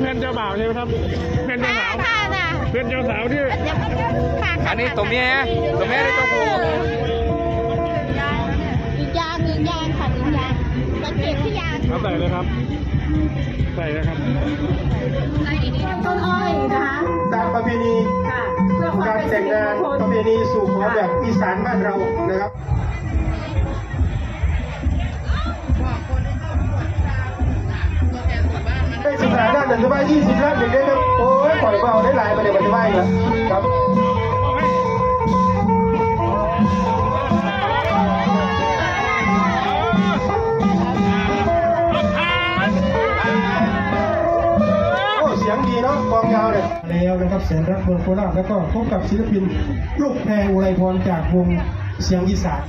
เพื่อนเจ้าบ่าวใช่ไหมครับ เพื่อนเจ้าค่ะสาวค่ะค่ะเพื่อนเจ้าสาวที่ค่ะอันนี้ตัวเมียตัวเมียได้ตัวผู้อีกยางอีกยางค่ะอีกยางสังเกตที่ยางเอาใส่เลยครับ ใส่เลยครับต้นอ้อยนะคะตามประเพณีค่ะเพื่อความการเป็นสิแต่งริงามนงคลประเพณีสู่ขอแบบอีสานบ้านเรานะครับ สิบห้าด้านหนึ่งจะว่ายี่สิบล้านหนึ่งได้ครับโอ้ยปล่อยเบาได้หลายไปเลยมันจะว่าอีกแล้วครับโอ้เสียงดีเนาะกองยาวเลยแล้วนะครับแสนรักเมืองโคราชแล้วก็พบกับศิลปิน ลูกแพรอุไรพรจากวงเสียงอีสาน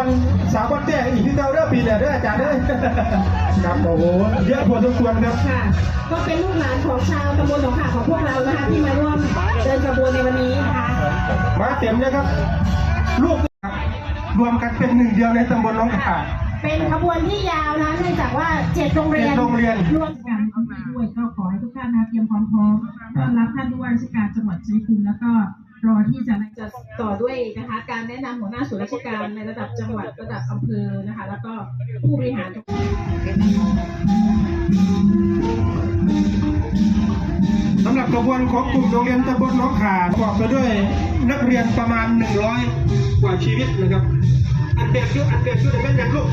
วันสามวันแรกอีกที่เก้าเด้อปีเนี่ยเด้ออาจารย์เด้อครับโอ้โหเยอะพอสมควรครับค่ะ ก็เป็นลูกหลานของชาวตำบลหนองขาของพวกเรานะคะที่มาร่วมเดินขบวนในวันนี้นะคะมาเต็มนะครับลูกรวมกันเป็นหนึ่งเดียวในตำบลหน้องขาเป็นขบวนที่ยาวนะเนื่องจากว่าเจ็ดโรงเรียนเจ็ดโรงเรียนรวมกันเอามาด้วยก็ขอให้ทุกท่านนะคะเตรียมความพร้อมต้อนรับท่านผู้ว่าราชการจังหวัดชัยภูมิแล้วก็ รอที่จะจะต่อด้วยนะคะ การแนะนำหัวหน้าส่วนราชการในระดับจังหวัดระดับอำเภอนะคะ แล้วก็ผู้บริหารสำหรับขบวนของกลุ่มโรงเรียนตำบลน้องขาประกอบไปด้วยนักเรียนประมาณ 100 กว่าชีวิตนะครับ อันเด็กชุดอันเด็กชุดเป็นยังลูก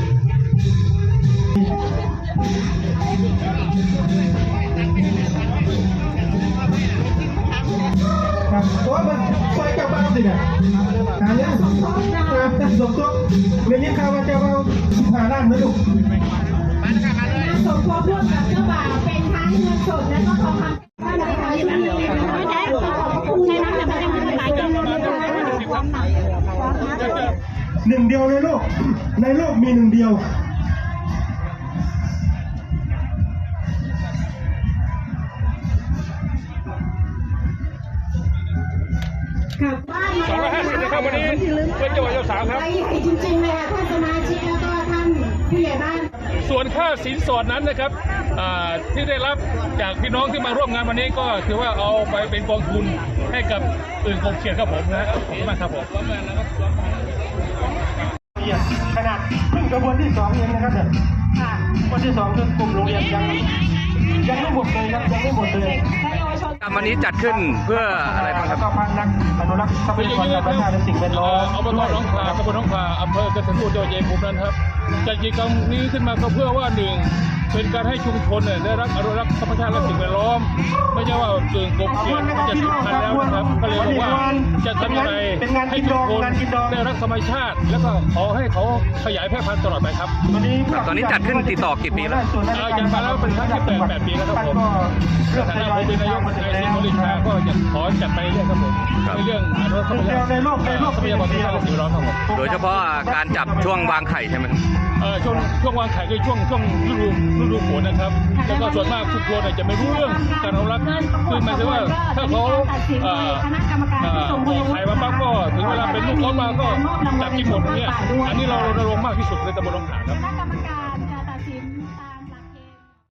ครับโอ้ยมันซอยเจ้าบ้านสิเนี่ยหาเนี่ยครับสมทบเรียนนี้ข่าวว่าเจ้าบ้านหาล้านไหมลูกสมทบร่วมกับเจ้าบ่าวเป็นทั้งเงินสดและก็ทองคำบ้านในชุดนี้นะคะไม่ได้ขอบคุณในน้ำแต่ไม่ได้มาหลายคนเลยนหนึ่งเดียวในโลกในโลกมีหนึ่งเดียว ค่ะบ้านมาสองร้อยห้าสิบนะครับวันนี้เพื่อนเจ้าบ่าวเจ้าสาวครับใหญ่จริงๆเลยค่ะท่านสมาชิกแล้วก็ท่านผู้ใหญ่บ้าน ส่วนค่าสินสอดนั้นนะครับอ่าที่ได้รับจากพี่น้องที่มาร่วมงานวันนี้ก็ถือว่าเอาไปเป็นกองทุนให้กับอื่นกองเขียนครับผมนะขอบคุณมากครับผมละเอียดขนาดเพิ่งกระบวนที่สองเองนะครับเนี่ยวันที่สองคือกลุ่มโรงเรียนยังยังไม่หมดเลยครับยังไม่หมดเลย วันนี้จัดขึ้นเพื่ออะไรบ้างคแล้รัวบก็พันนักอนุรักษ์ทรัพเป็นยาอย่างกรนี้ธรรมครับชาติและสิ่งแวดล้อมอบตด้วยหน้องคาตำบลหน้องคาอำเภอเกษตรพูดจังหวัดชัยภูมินั้นครับ จัดกิจกรรมนี้ขึ้นมาก็เพื่อว่าหนึ่งเป็นการให้ชุมชนเนี่ยได้รับอนุรักษ์ธรรมชาติและสิ่งแวดล้อม ไม่ใช่ว่าเกินกบเกลียนมันจะสูญพันธุ์แล้วนะครับก็เลยบอกว่าจะทำยังไงให้ชุมชนได้รักธรรมชาติ แล้วก็ขอให้เขาขยายแพร่พันธุ์ตลอดไปครับตอนนี้ครับตอนนี้จัดขึ้นติดต่อกี่ปีแล้วส่วนราชเอ่อการจัดมาแล้วเป็นครั้งที่แปดแปดปีแล้วครับผมท่านก็ในเริ่มฐาทนะยผอยมเป็นนายกทำมนตรีชาก็จะขอจัดไปเรื่อยครับผมค รื่องอนุรักษ์ธรรมชาติในโลกในโลกทรัพยากรธรรมชาสิ่งแวดล้อมครับผมดโดยเฉพาะการจับช่วงวางไข่ใช่ไหมเอ่อช่วงช่วงวางไข่คือช่วงช่วงฤดูฤดูฝนนะครับแล้วก็ส่วนมากทุกคนเนี่ยจะไม่รู้เรื่องการอนุรักษ์คือหมายถึงว่าถ้าเขาเอ่อเอ่อออกไข่มาปั๊บก็ถึงเวลาเป็นลูกเขามาก็จับกินหมดเงี้ยอันนี้เราเรณรงมากที่สุดในตำบลหนองขามครับ